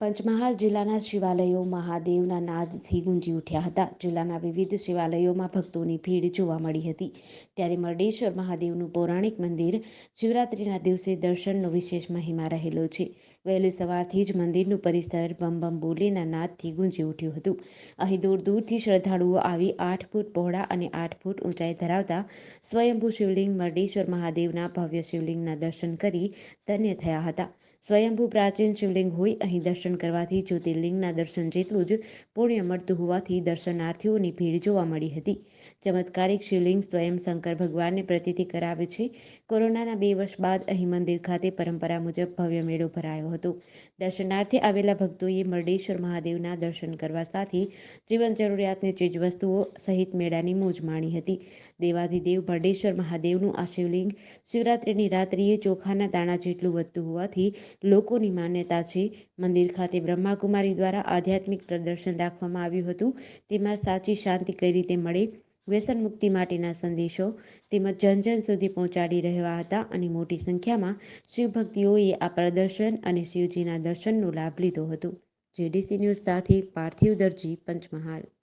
પંચમહાલ જિલ્લાના શિવાલયો મહાદેવના નાદથી ગુંજી ઉઠ્યા હતા. જિલ્લાના વિવિધ શિવાલયોમાં ભક્તોની ભીડ જોવા મળી હતી. ત્યારે મરડેશ્વર મહાદેવનું પૌરાણિક મંદિર શિવરાત્રિના દિવસે દર્શનનો વિશેષ મહિમા રહેલો છે. વહેલી સવારથી જ મંદિરનું પરિસર બમ બમ બોલીના નાદથી ગુંજી ઉઠ્યું હતું. અહીં દૂર દૂરથી શ્રદ્ધાળુઓ આવી આઠ ફૂટ પહોળા અને આઠ ફૂટ ઊંચાઈ ધરાવતા સ્વયંભૂ શિવલિંગ મરડેશ્વર મહાદેવના ભવ્ય શિવલિંગના દર્શન કરી ધન્ય થયા હતા. સ્વયંભૂ પ્રાચીન શિવલિંગ હોય અહીં દર્શન કરવાથી જ્યોતિર્લિંગના દર્શન જેટલું જ પુણ્ય મળતું હોવાથી દર્શનાર્થીઓની ભીડ જોવા મળી હતી. ચમત્કારિક શિવલિંગ સ્વયં શંકર ભગવાનને પ્રતીતિ કરાવે છે. કોરોનાના બે વર્ષ બાદ અહીં મંદિર ખાતે પરંપરા મુજબ ભવ્ય મેળો ભરાયો હતો. દર્શનાર્થે આવેલા ભક્તોએ મરડેશ્વર મહાદેવના દર્શન કરવા સાથે જીવન જરૂરિયાતની ચીજવસ્તુઓ સહિત મેળાની મોજ માણી હતી. દેવાધિદેવ મરડેશ્વર મહાદેવનું આ શિવલિંગ શિવરાત્રિની રાત્રિએ ચોખાના દાણા જેટલું વધતું હોવાથી લોકોની માન્યતા છે. મંદિર ખાતે બ્રહ્માકુમારી દ્વારા આધ્યાત્મિક પ્રદર્શન રાખવામાં આવ્યું હતું. તેમાં સાચી શાંતિ કઈ રીતે મળે, વ્યસન મુક્તિ માટેના સંદેશો, તેમજ જન જન સુધી પહોંચાડી રહ્યા હતા અને મોટી સંખ્યામાં શિવભક્તિઓએ આ પ્રદર્શન અને શિવજીના દર્શનનો લાભ લીધો હતો. જેડીસી ન્યૂઝ સાથે પાર્થિવ દરજી પંચમહાલ.